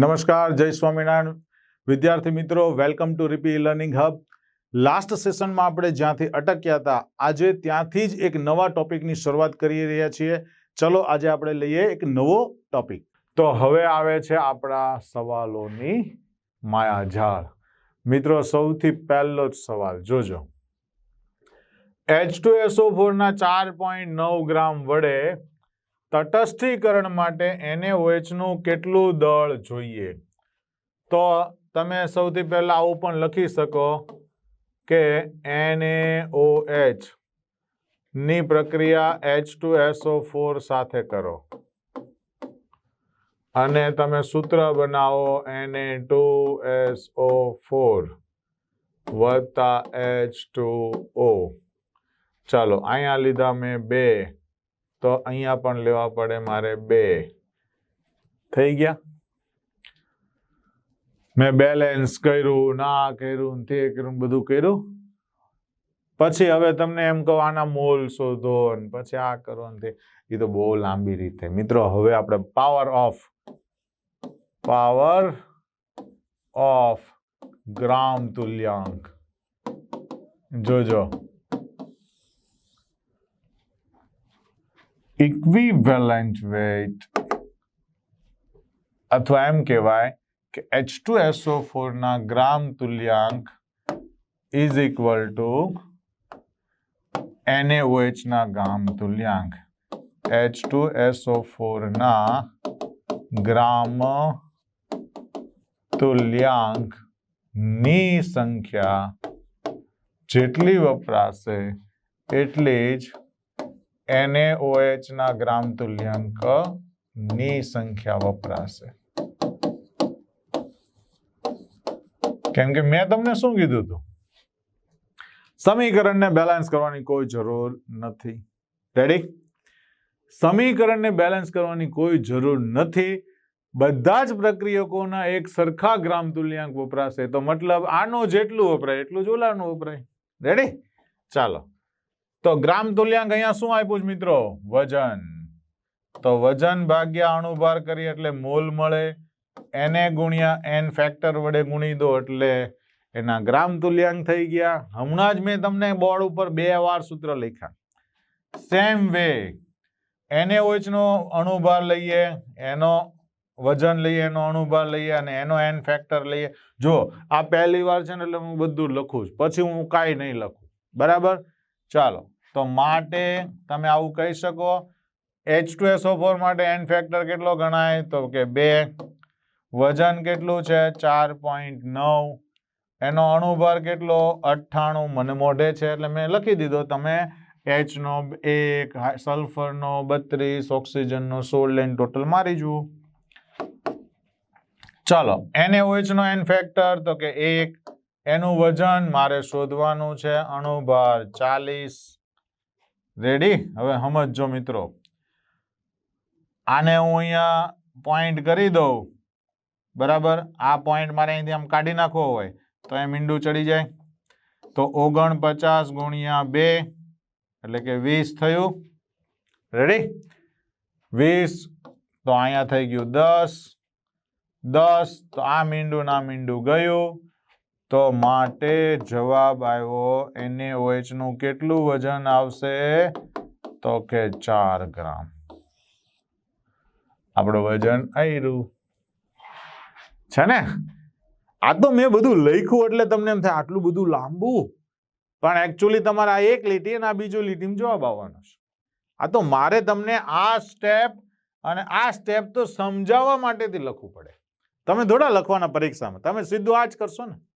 નમસ્કાર, જય સ્વામિનારાયણ. વિદ્યાર્થી મિત્રો વેલકમ ટુ રીપી લર્નિંગ હબ લાસ્ટ સેશનમાં આપણે જ્યાંથી અટક્યા હતા, આજે ત્યાંથી જ એક નવા ટોપિકની શરૂઆત કરી રહ્યા છીએ. ચલો, આજે આપણે લઈએ એક નવો ટોપિક તો હવે આવે છે આપણા સવાલોની માયાઝાળ મિત્રો, સૌથી પહેલો જ સવાલ, જોજો. એચ ટુ એસઓ ફોરના ચાર પોઈન્ટ નવ ગ્રામ વડે તટસ્થીકરણ માટે એનએઓએચનું કેટલું દળ જોઈએ? તો તમે સૌથી પહેલાં આવું પણ લખી શકો કે એનએઓએચની પ્રક્રિયા H2SO4 સાથે કરો. અને તમે સૂત્ર બનાવો Na2SO4 વત્તા એચ ટુ ઓ ચાલો, અહીંયા લીધા મેં બે તો અહીંયા પણ લેવા પડે મારે બે. થઈ ગયા? મેં બેલેન્સ કર્યું, ના કર્યું તે કર્યું બધું કર્યું. પછી હવે તમને એમ કહો, આના મોલ શોધો પછી આ કરો ને તે. એ તો બહુ લાંબી રીતે. મિત્રો, હવે આપણે power of power of gram તુલ્યાંક. જોજો. ઇક્વિવેલન્ટ વેઇટ અથવા એમ કહેવાય કે એચ ટુ એસઓ ફોરના ગ્રામ તુલ્યાંક ઇઝ ઇક્વલ ટુ NaOH એચના ગ્રામ તુલ્યાંક. એચ ટુ એસઓ ફોરના ગ્રામ તુલ્યાંકની સંખ્યા જેટલી વપરાશે, એટલી જ NaOH ના ગ્રામ તુલ્યાંકની સંખ્યા વપરાશે. કેમ કે મેં તમને શું કીધું હતું? સમીકરણને બેલેન્સ કરવાની કોઈ જરૂર નથી. રેડી સમીકરણને બેલેન્સ કરવાની કોઈ જરૂર નથી. બધા જ પ્રક્રિયકોના એક સરખા ગ્રામ તુલ્યાંક વપરાશે. તો મતલબ આનો જેટલું વપરાય, એટલું જ ઓલાનું વપરાય. રેડી ચાલો. તો ગ્રામ તુલ્યાંક અહીંયા શું આપ્યું છે મિત્રો? વજન. તો વજન ભાગ્યા અણુભાર કરી એટલે મોલ મળે. એને ગુણ્યા એન ફેક્ટર વડે ગુણી દો એટલે એના ગ્રામ તુલ્યાંક થઈ ગયા. હમણાં જ મેં તમને બોર્ડ ઉપર બે વાર સૂત્ર લખ્યા. સેમ વે એને ઓચનો અણુભાર લઈએ એનો વજન લઈએ એનો અણુભાર લઈએ અને એનો એન ફેક્ટર લઈએ. જો, આ પહેલી વાર છે ને એટલે હું બધું લખું છું પછી હું કાંઈ નહીં લખું. બરાબર? ચાલો, તો માટે તમે આવું કહી શકો એચ ટુ એસઓ ફોર માટે એન ફેક્ટર કેટલો ગણાય? તો કે બે. વજન કેટલું છે? ચાર પોઈન્ટ નવ. એનો અણુભાર કેટલો? અઠ્ઠાણું. મને મોઢે છે, એટલે મેં લખી દીધો, તમે એચનો એક સલ્ફરનો બત્રીસ ઓક્સિજનનો સોળ લઈને ટોટલ મારી જુઓ. ચાલો એને ઓએચનો એન ફેક્ટર તો કે એક. એનું વજન મારે શોધવાનું છે, અણુભાર ચાલીસ. રેડી હવે સમજો મિત્રો. આને હું અહીંયા પોઈન્ટ કરી દઉં. બરાબર? આ પોઈન્ટ મારે અહીંથી આમ કાઢી નાખવો હોય, તો એ મીંડું ચડી જાય. તો ઓગણ પચાસ ગુણ્યા બે, એટલે કે વીસ થયું. રેડી વીસ, તો અહીંયા થઈ ગયું દસ. દસ, તો આ મીંડું ના મીંડું ગયું. તો માટે જવાબ આવ્યો NaOH નું કેટલું વજન આવશે? તો કે ચાર ગ્રામ. આપણું વજન આયરું. છે ને? આ તો મેં બધું લખ્યું એટલે તમને એમ થાય આટલું બધું લાંબુ? પણ એકચ્યુઅલી તમારે આ એક લીટી અને આ બીજું લીટીમાં જવાબ આવવાનો છે. આ તો મારે તમને આ સ્ટેપ અને આ સ્ટેપ તો સમજાવવા માટેથી લખવું પડે. તમે થોડા લખવાના પરીક્ષામાં. તમે સીધું આ જ કરશો ને?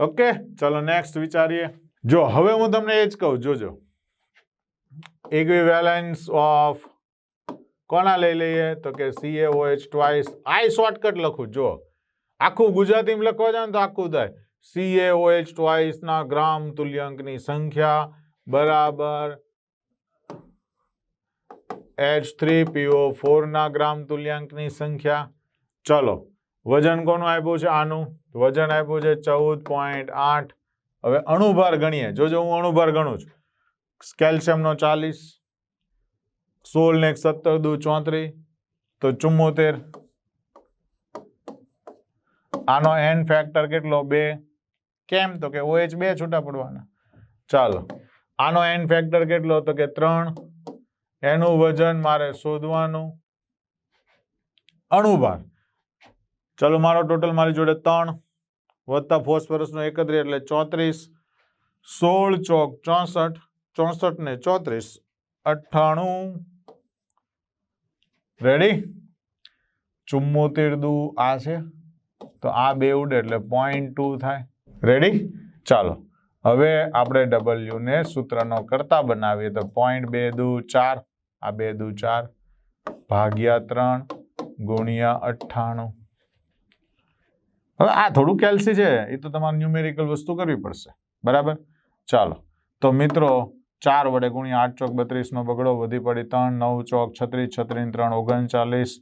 ઓકે ચલો નેક્સ્ટ વિચારીએ. જો, હવે હું તમને એ જ કહું, જોજો. ઇક્વિવેલન્સ ઓફ કોના લઈ લઈએ? તો કે CaOH ટ્વાઇસ આઈ શોર્ટકટ લખું જો આખું ગુજરાતીમાં લખવા ને તો આખું થાય CaOH ટ્વાઇસ ના ગ્રામ તુલ્યાંકની સંખ્યા બરાબર એચ થ્રી પીઓ ફોરના ગ્રામ તુલ્યાંકની સંખ્યા. ચલો, વજન કોનું આપ્યું છે? આનું. વજન આપ્યું છે ચૌદ પોઈન્ટ આઠ. હવે અણુભાર ગણીએ. જોજો હું અણુભાર ગણું છું. કેલ્શિયમનો ચાલીસ સોળ ને સત્તર, દુ ચોત્રીસ, તો ચુમ્મોતેર આનો એન ફેક્ટર કેટલો? બે. કેમ? તો કે ઓએચ બે છૂટા પડવાના. ચાલો. આનો એન ફેક્ટર કેટલો? તો કે ત્રણ. એનું વજન મારે શોધવાનું. અણુભાર. ચલો મારો ટોટલ મારી જોડે ત્રણ વત્તા ફોસ્ફરસનો એકત્રીસ એટલે ચોત્રીસ, સોળ ચોક ચોસઠ ચોસઠ ને ચોત્રીસ, અઠ્ઠાણું. રેડી ચુમ્મોતેર દુ આ છે. તો આ બે ઉડે એટલે પોઈન્ટ ટુ થાય. રેડી ચાલો. હવે આપણે ડબલ્યુને સૂત્રનો કરતા બનાવીએ તો પોઈન્ટ બે દુ ચાર. આ બે દુ ચાર ભાગ્યા ત્રણ ગુણ્યા અઠ્ઠાણું. હવે આ થોડું કેલ્સી છે, એ તો તમારે ન્યુમેરિકલ વસ્તુ કરવી પડશે. બરાબર? ચાલો. તો મિત્રો, ચાર વડે ગુણ્યા આઠ ચોક બત્રીસનો બગડો વધી પડી ત્રણ, નવ ચોક છત્રીસ છત્રીસ, ત્રણ, ઓગણચાલીસ.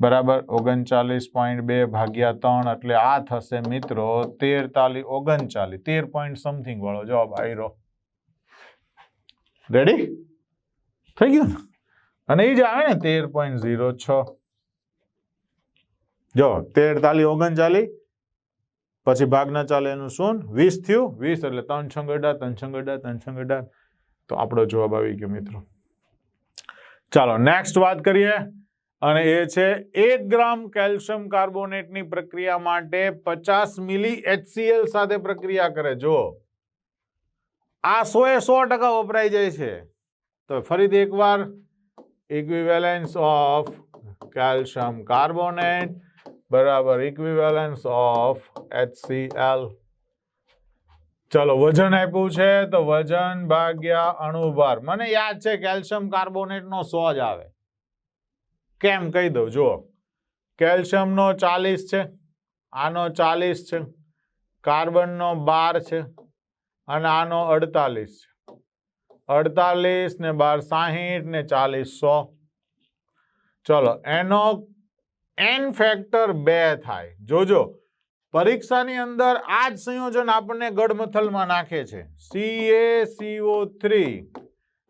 બરાબર? ઓગણચાલીસ પોઈન્ટ બે ભાગ્યા ત્રણ એટલે આ થશે મિત્રો તેર તાલી ઓગણચાલીસ. તેર પોઈન્ટ સમથિંગ વાળો જવાબ આયરો રેડી થઈ ગયું અને એ જ આવે ને તેર પોઈન્ટ ઝીરો છ. જો તેર તાલી ઓગણચાલીસ પછી ભાગ ના ચાલે એનું શું? વીસ થયું? વીસ એટલે ત્રણ છંગડા ત્રણ છંગડા ત્રણ છંગડા તો આપણો જવાબ આવી ગયો, મિત્રો. ચાલો નેક્સ્ટ વાત કરીએ. અને એ છે એક ગ્રામ કેલ્શિયમ કાર્બોનેટની પ્રક્રિયા માટે પચાસ મિલી એચસીએલ સાથે પ્રક્રિયા કરે. જો આ સો એ સો ટકા વપરાઈ જાય છે. તો ફરીથી એકવાર ઇક્વિવેલેન્સ ઓફ કેલ્શિયમ કાર્બોનેટ બરાબર ઇક્વિવેલન્સ ઓફ HCl ચલો, વજન આપ્યું છે તો વજન ભાગ્યા અણુભાર. મને યાદ છે કેલ્શિયમ કાર્બોનેટનો સો જ આવે. કેમ કહી દઉં, જુઓ. કેલ્શિયમનો ચાલીસ છે, આનો ચાલીસ છે, કાર્બનનો બાર છે, અને આનો અડતાલીસ છે. અડતાલીસ ને બાર સાહીઠ ને ચાલીસ સો. ચલો, એનો એન ફેક્ટર બે થાય. જોજો, પરીક્ષાની અંદર આ જ સંયોજન આપણને ગડમથલમાં નાખે છે. CaCO3 થ્રી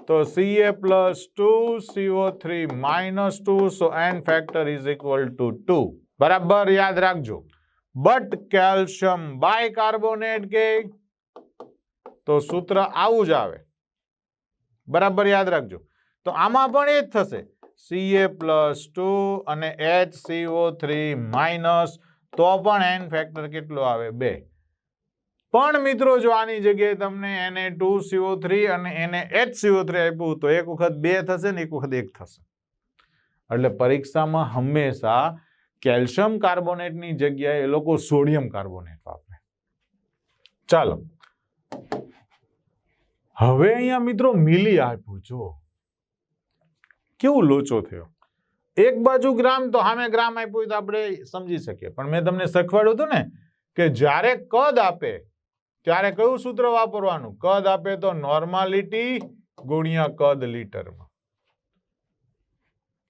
તો Ca plus two CO three minus two so N factor is equal to two બરાબર, યાદ રાખજો. બટ કેલ્શિયમ બાયકાર્બોનેટ કે? તો સૂત્ર આવું જ આવે. બરાબર, યાદ રાખજો. તો આમાં પણ એ જ થશે. Ca પ્લસ ટુ અને એચ સીઓ થ્રી માઇનસ તો પણ એન ફેક્ટર કેટલો આવે? બે. પણ મિત્રો, જો આની જગ્યાએ તમને એને ટુ સીઓ થ્રી અને એને એચ સીઓ થ્રી આપ્યું તો એક વખત બે થશે ને એક વખત એક થશે. એટલે પરીક્ષામાં હંમેશા કેલ્શિયમ કાર્બોનેટની જગ્યાએ એ લોકો સોડિયમ કાર્બોનેટ વાપરે. ચાલો. હવે અહીંયા મિત્રો, મિલી આપ્યું જો કેવું લોચો થયો? એક બાજુ ગ્રામ તો સામે ગ્રામ આપ્યું તો આપણે સમજી શકીએ. પણ મેં તમને શીખવાડ્યું હતું ને કે જ્યારે કદ આપે, ત્યારે કયું સૂત્ર વાપરવાનું? કદ આપે તો નોર્માલિટી ગુણ્યા કદ લીટરમાં.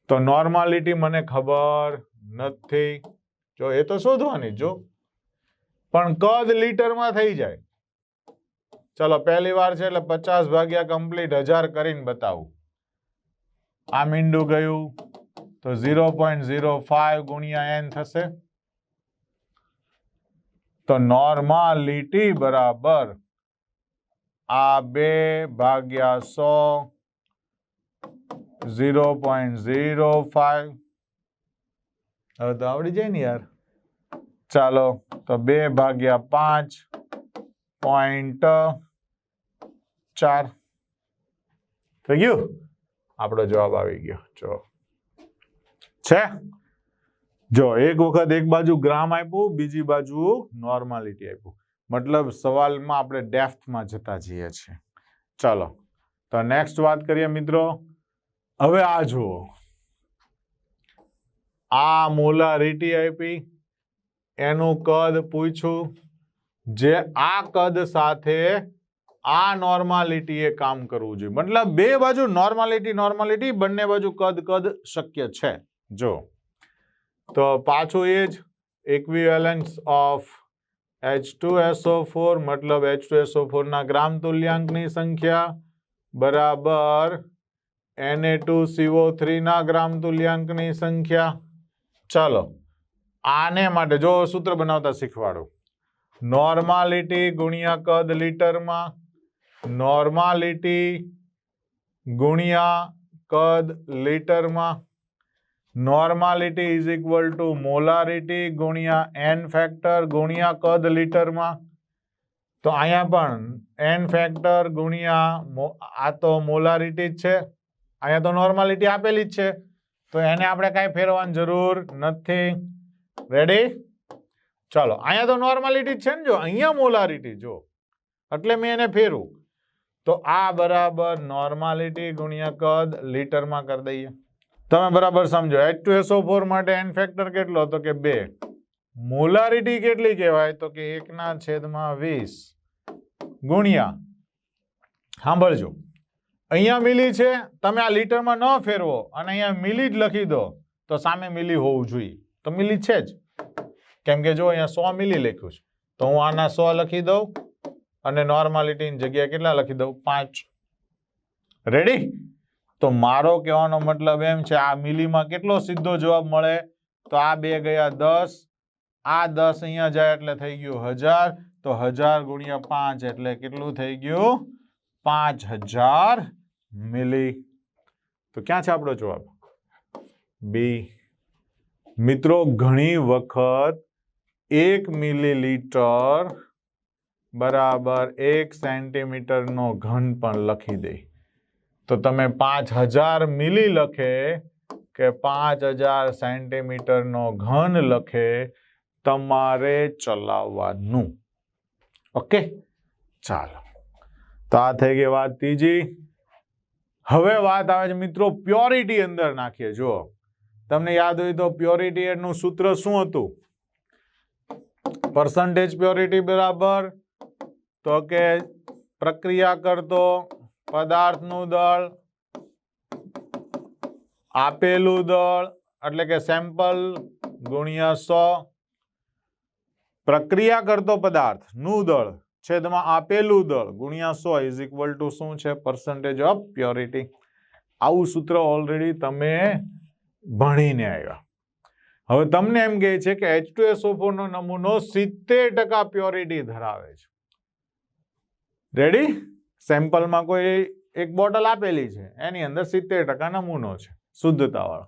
તો નોર્માલિટી મને ખબર નથી. જો એ તો શોધવાની જો પણ કદ લીટરમાં થઈ જાય. ચલો પહેલી વાર છે એટલે પચાસ ભાગ્યા કમ્પ્લીટ હજાર કરીને બતાવું. આ મીંડું ગયું તો ઝીરો પોઈન્ટ ઝીરો ફાઈવ ગુણ્યા એન થશે. તો નોર્માલિટી બરાબર આ બે ભાગ્યા સો ઝીરો પોઈન્ટ ઝીરો ફાઈવ. હવે તો આવડી જાય ને યાર. ચાલો, તો બે ભાગ્યા પાંચ પોઈન્ટ ચાર. થઈ ગયું? આપણો જવાબ આવી ગયો. જો છે? જો, એક વખત એક બાજુ ગ્રામ આપ્યું, બીજી બાજુ નોર્માલિટી આપ્યું. મતલબ સવાલમાં આપણે ડેફ્થમાં જતા જઈએ છીએ. ચાલો, તો નેક્સ્ટ વાત કરીએ મિત્રો. હવે આ જુઓ. આ મોલારિટી આપી, એનું કદ પૂછ્યું, જે આ કદ સાથે આ નોર્માલિટીએ કામ કરવું જોઈએ. મતલબ બે બાજુ નોર્માલિટી નોર્માલિટી બંને બાજુ કદ કદ શક્ય છે. જો, તો પાછું એ જ equivalence of H two SO four મતલબ એચ ટુ એસઓ ફોરના ગ્રામ તુલ્યાંકની સંખ્યા બરાબર એને ટુ સીઓ થ્રીના ગ્રામ તુલ્યાંકની સંખ્યા. ચાલો, આને માટે જો સૂત્ર બનાવતા શીખવાડું. નોર્માલિટી ગુણ્યા કદ લીટરમાં નોર્માલિટી ગુણ્યા કદ લીટરમાં. Normality is equal to molarity ગુણ્યા એન ફેક્ટર ગુણ્યા કદ લીટરમાં. તો અહીંયા પણ એન ફેક્ટર ગુણ્યા આ તો મોલારિટી જ છે. અહીંયા તો નોર્માલિટી આપેલી જ છે. તો એને આપણે કાંઈ ફેરવાની જરૂર નથી. રેડી ચાલો, અહીંયા તો નોર્માલિટી જ છે ને જો, અહીંયા મોલારિટી જો. એટલે મેં એને ફેરવું. તો આ બરાબર નોર્માલિટી ગુણ્યા કદ લીટરમાં કરી દઈએ. તમે બરાબર સમજો. એચ ટુ એસઓ ફોર માટે એન ફેક્ટર કેટલો તો કે બે? મોલારિટી કેટલી કહેવાય? તો કે એકના છેદમાં વીસ. ગુણ્યા. સાંભળજો. અહીંયા મિલી છે, તમે આ લીટરમાં ન ફેરવો અને અહીંયા મિલી જ લખી દો, તો સામે મિલી હોવું જોઈએ. તો મિલી છે જ. કેમ કે જો અહીંયા સો મિલી લખ્યું છે, તો હું આના સો લખી દઉં. અને નોર્માલિટીની જગ્યાએ કેટલા લખી દઉં? પાંચ. રેડી તો મારો કહેવાનો મતલબ એમ છે, આ મિલીમાં કેટલો સીધો જવાબ મળે? તો આ બે ગયા દસ. આ દસ અહીંયા જાય એટલે થઈ ગયું હજાર. તો હજાર ગુણ્યા પાંચ એટલે કેટલું થઈ ગયું? પાંચ હજાર મિલી. તો ક્યાં છે આપણો જવાબ? બી. મિત્રો, ઘણી વખત એક મિલીલીટર બરાબર એક સેન્ટીમીટરનો ઘન પણ લખી દે. તો તમે પાંચ હજાર મિલી લખે કે પાંચ હજાર સેન્ટીમીટરનો ઘન લખે તમારે ચલાવવાનું. ઓકે? ચાલો. તો આ થઈ ગઈ વાત ત્રીજી. હવે વાત આવે છે મિત્રો પ્યોરિટી અંદર નાખીએ. જુઓ. તમને યાદ હોય તો પ્યોરિટી એનું સૂત્ર શું હતું? પર્સન્ટેજ પ્યોરિટી બરાબર. તો કે પ્રક્રિયા કરતો પદાર્થનું દળ, આપેલું દળ, એટલે કે સેમ્પલ ગુણ્યા સો. પ્રક્રિયા કરતો પદાર્થ, નું દળ, છેદમાં આપેલું દળ, ગુણ્યા સો ઇઝ ઇક્વલ ટુ શું છે? પર્સન્ટેજ ઓફ પ્યોરિટી આવું સૂત્ર ઓલરેડી તમે ભણીને આવ્યા. હવે તમને એમ કહે છે કે એચ ટુ એસઓ નો નમૂનો સિત્તેર ટકા પ્યોરિટી ધરાવે છે. રેડી સેમ્પલમાં કોઈ એક બોટલ આપેલી છે. એની અંદર સિત્તેર ટકા નમૂનો છે. શુદ્ધતાવાળો.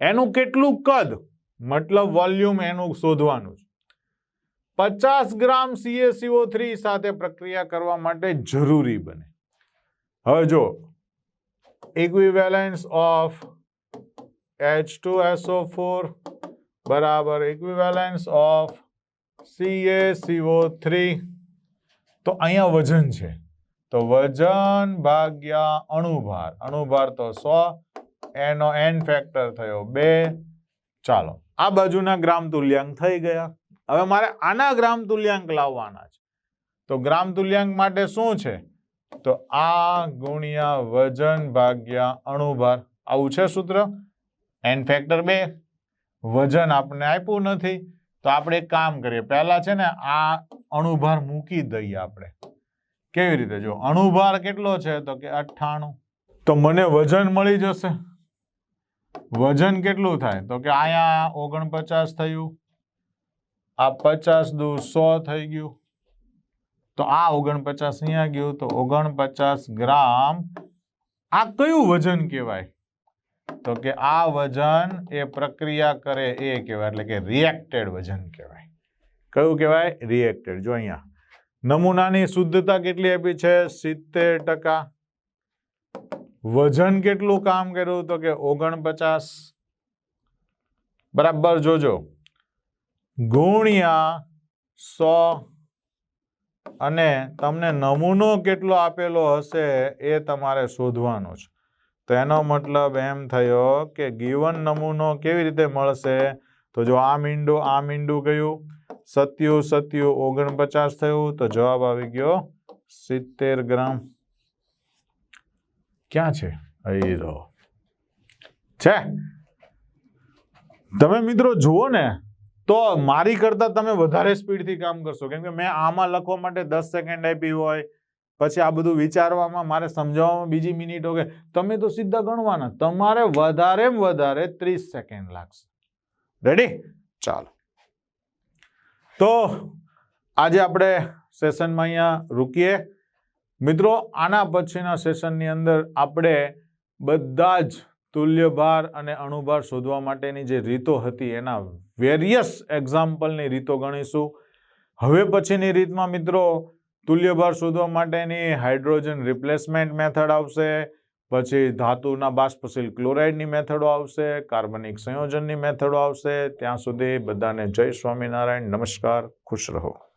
એનું કેટલું કદ? મતલબ વોલ્યુમ એનું શોધવાનું છે. પચાસ ગ્રામ સીએસીઓ થ્રી સાથે પ્રક્રિયા કરવા માટે જરૂરી બને. હવે જો equivalence of H two SO four બરાબર ઇક્વિવેલેન્સ ઓફ સીએસીઓ થ્રી તો અહીંયા વજન છે. તો વજન ભાગ્યા અણુભાર. અણુભાર તો સો. એનો એન ફેક્ટર થયો બે. ચાલો, આ બાજુના ગ્રામ તુલ્યાંક થઈ ગયા. હવે મારે આના ગ્રામ તુલ્યાંક લાવવાના છે. તો ગ્રામ તુલ્યાંક માટે શું છે? તો આ ગુણ્યા વજન ભાગ્યા અણુભાર. આવું છે સૂત્ર? એન ફેક્ટર બે. વજન આપણે આપ્યું નથી. તો આપણે એક કામ કરીએ. પહેલા છે ને આ અણુભાર મૂકી દઈએ આપણે. કેવી રીતે? જો અણુભાર કેટલો છે તો કે અઠ્ઠાણું. તો મને વજન મળી જશે. વજન કેટલું થાય? તો કે અહીંયા ઓગણપચાસ થયું. આ પચાસ દુ સો થઈ ગયું. તો આ ઓગણપચાસ અહીંયા ગયું તો ઓગણપચાસ ગ્રામ. આ કયું વજન કહેવાય? તો કે આ વજન એ પ્રક્રિયા કરે એ કહેવાય, એટલે કે રિએક્ટેડ વજન કહેવાય. કયું કહેવાય? રિએક્ટેડ જો અહીંયા નમૂનાની શુદ્ધતા કેટલી આપી છે? સિત્તેર ટકા. વજન કેટલું કામ કર્યું? તો કે ઓગણપચાસ. બરાબર જોજો. ગુણ્યા સો. અને તમને નમૂનો કેટલો આપેલો હશે એ તમારે શોધવાનો છે. તો એનો મતલબ એમ થયો કે ગીવન નમૂનો કેવી રીતે મળશે? તો જો આ મીંડું આ મીંડું ગયું સત્યુ સત્યુ ઓગણપચાસ થયું તો જવાબ આવી ગયો સિત્તેર ગ્રામ. ક્યાં છે? અહીં રહો. છે? તમે મિત્રો જુઓ ને, તો મારી કરતા તમે વધારે સ્પીડથી કામ કરશો. કેમ કે મેં આમાં લખવા માટે દસ સેકન્ડ આપી હોય, પછી આ બધું વિચારવામાં, મારે સમજાવવામાં બીજી મિનિટો કે તમે તો સીધા ગણવાના. તમારે વધારે વધારે ત્રીસ સેકન્ડ લાગશે. રેડી ચાલો. તો આજે આપણે સેશનમાં અહીંયા રૂકીએ. મિત્રો, આના પછીના સેશનની અંદર આપણે બધા જ તુલ્યભાર અને અણુભાર શોધવા માટેની જે રીતો હતી, એના વેરિયસ એક્ઝામ્પલની રીતો ગણીશું. હવે પછીની રીતમાં મિત્રો તુલ્યભાર શોધવા માટેની હાઇડ્રોજન રિપ્લેસમેન્ટ મેથડ આવશે. પછી ધાતુના બાષ્પશીલ ક્લોરાઇડની મેથડો આવશે, કાર્બનિક સંયોજનની મેથડો આવશે. ત્યાં સુધી બધાને જય સ્વામિનારાયણ. નમસ્કાર. ખુશ રહો.